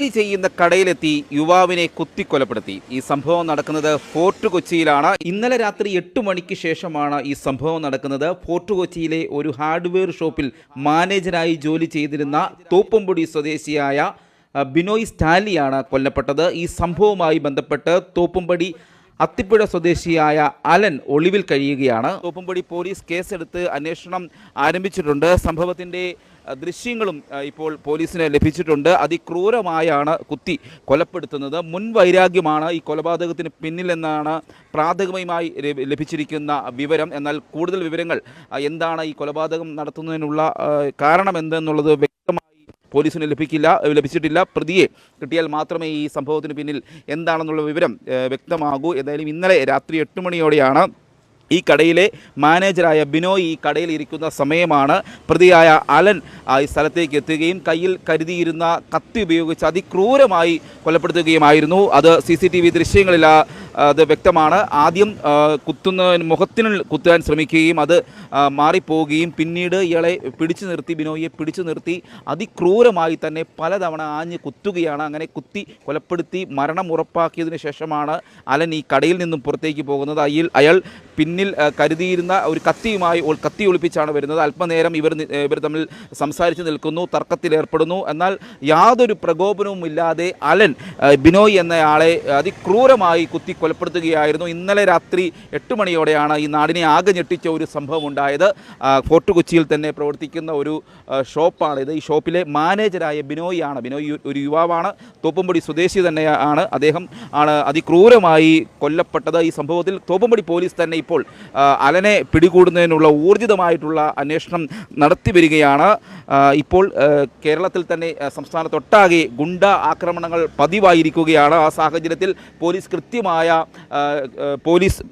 ജോലി ചെയ്യുന്ന കടയിലെത്തി യുവാവിനെ കുത്തിക്കൊലപ്പെടുത്തി. ഈ സംഭവം നടക്കുന്നത് ഫോർട്ട് കൊച്ചിയിലാണ്. ഇന്നലെ രാത്രി എട്ട് മണിക്ക് ശേഷമാണ് ഈ സംഭവം നടക്കുന്നത്. ഫോർട്ട് കൊച്ചിയിലെ ഒരു ഹാർഡ്വെയർ ഷോപ്പിൽ മാനേജരായി ജോലി ചെയ്തിരുന്ന തോപ്പുംപൊടി സ്വദേശിയായ ബിനോയ് സ്റ്റാലിയാണ് കൊല്ലപ്പെട്ടത്. ഈ സംഭവവുമായി ബന്ധപ്പെട്ട് തോപ്പുംപടി അത്തിപ്പുഴ സ്വദേശിയായ അലൻ ഒളിവിൽ കഴിയുകയാണ്. തോപ്പുംപടി പോലീസ് കേസെടുത്ത് അന്വേഷണം ആരംഭിച്ചിട്ടുണ്ട്. സംഭവത്തിന്റെ ദൃശ്യങ്ങളും ഇപ്പോൾ പോലീസിന് ലഭിച്ചിട്ടുണ്ട്. അതിക്രൂരമായാണ് കുത്തി കൊലപ്പെടുത്തുന്നത്. മുൻ വൈരാഗ്യമാണ് ഈ കൊലപാതകത്തിന് പിന്നിലെന്നാണ് പ്രാഥമികമായി ലഭിച്ചിരിക്കുന്ന വിവരം. എന്നാൽ കൂടുതൽ വിവരങ്ങൾ എന്താണ് ഈ കൊലപാതകം നടത്തുന്നതിനുള്ള കാരണമെന്തെന്നുള്ളത് പോലീസിന് ലഭിക്കില്ല ലഭിച്ചിട്ടില്ല. പ്രതിയെ കിട്ടിയാൽ മാത്രമേ ഈ സംഭവത്തിന് പിന്നിൽ എന്താണെന്നുള്ള വിവരം വ്യക്തമാകൂ. എന്തായാലും ഇന്നലെ രാത്രി എട്ട് മണിയോടെയാണ് ഈ കടയിലെ മാനേജറായ ബിനോയ് ഈ കടയിൽ ഇരിക്കുന്ന സമയമാണ്. പ്രതിയായ അലൻ ഈ സ്ഥലത്തേക്ക് എത്തുകയും കയ്യിൽ കരുതിയിരുന്ന കത്തി ഉപയോഗിച്ച് അതിക്രൂരമായി കൊലപ്പെടുത്തുകയുമായിരുന്നു. അത് സി സി ടി വി ദൃശ്യങ്ങളിൽ അത് വ്യക്തമാണ്. ആദ്യം കുത്തുന്ന മുഖത്തിന് കുത്താൻ ശ്രമിക്കുകയും അത് മാറിപ്പോവുകയും പിന്നീട് ഇയാളെ പിടിച്ചു നിർത്തി ബിനോയിയെ പിടിച്ചു നിർത്തി അതിക്രൂരമായി തന്നെ പലതവണ ആഞ്ഞ് കുത്തുകയാണ്. അങ്ങനെ കുത്തി കൊലപ്പെടുത്തി മരണം ഉറപ്പാക്കിയതിന് ശേഷമാണ് അലൻ ഈ കടയിൽ നിന്നും പുറത്തേക്ക് പോകുന്നത്. അയിൽ അയാൾ പിന്നിൽ കരുതിയിരുന്ന ഒരു കത്തിയുമായി കത്തി ഒളിപ്പിച്ചാണ് വരുന്നത്. അല്പനേരം ഇവർ ഇവർ തമ്മിൽ സംസാരിച്ച് നിൽക്കുന്നു തർക്കത്തിലേർപ്പെടുന്നു എന്നാൽ യാതൊരു പ്രകോപനവും ഇല്ലാതെ അലൻ ബിനോയ് എന്നയാളെ അതിക്രൂരമായി കുത്തി കൊലപ്പെടുത്തുകയായിരുന്നു. ഇന്നലെ രാത്രി എട്ട് മണിയോടെയാണ് ഈ നാടിനെ ആകെ ഞെട്ടിച്ച ഒരു സംഭവം ഉണ്ടായത്. ഫോർട്ട് കൊച്ചിയിൽ തന്നെ പ്രവർത്തിക്കുന്ന ഒരു ഷോപ്പാണിത് ഈ ഷോപ്പിലെ മാനേജരായ ബിനോയ് ആണ്. ബിനോയ് ഒരു യുവാവാണ്. തോപ്പുംപടി സ്വദേശി തന്നെയാണ് അദ്ദേഹം ആണ് അതിക്രൂരമായി കൊല്ലപ്പെട്ടത്. ഈ സംഭവത്തിൽ തോപ്പുംപടി പോലീസ് തന്നെ ഇപ്പോൾ അലനെ പിടികൂടുന്നതിനുള്ള ഊർജിതമായിട്ടുള്ള അന്വേഷണം നടത്തി വരികയാണ്. ഇപ്പോൾ കേരളത്തിൽ തന്നെ സംസ്ഥാനത്തൊട്ടാകെ ഗുണ്ട ആക്രമണങ്ങൾ പതിവായിരിക്കുകയാണ്. ആ സാഹചര്യത്തിൽ പോലീസ് കൃത്യമായ പോലീസ്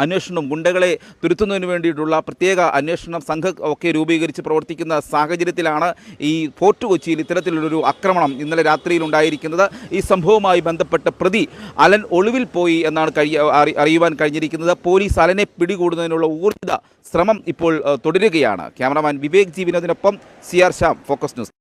അന്വേഷണം ഗുണ്ടകളെ തുരുത്തുന്നതിന് വേണ്ടിയിട്ടുള്ള പ്രത്യേക അന്വേഷണം സംഘം ഒക്കെ രൂപീകരിച്ച് പ്രവർത്തിക്കുന്ന സാഹചര്യത്തിലാണ് ഈ ഫോർട്ട് കൊച്ചിയിൽ ഇത്തരത്തിലുള്ളൊരു ആക്രമണം ഇന്നലെ രാത്രിയിൽ ഉണ്ടായിരിക്കുന്നത്. ഈ സംഭവവുമായി ബന്ധപ്പെട്ട പ്രതി അലൻ ഒളിവിൽ പോയി എന്നാണ് അറി- അറിയുവാൻ കഴിഞ്ഞിരിക്കുന്നത്. പോലീസ് അലനെ പിടികൂടുന്നതിനുള്ള ഊർജിത ശ്രമം ഇപ്പോൾ തുടരുകയാണ്. ക്യാമറമാൻ വിവേക് ജി വിനോദിനൊപ്പം സി ആർ ഫോക്കസ് ന്യൂസ്.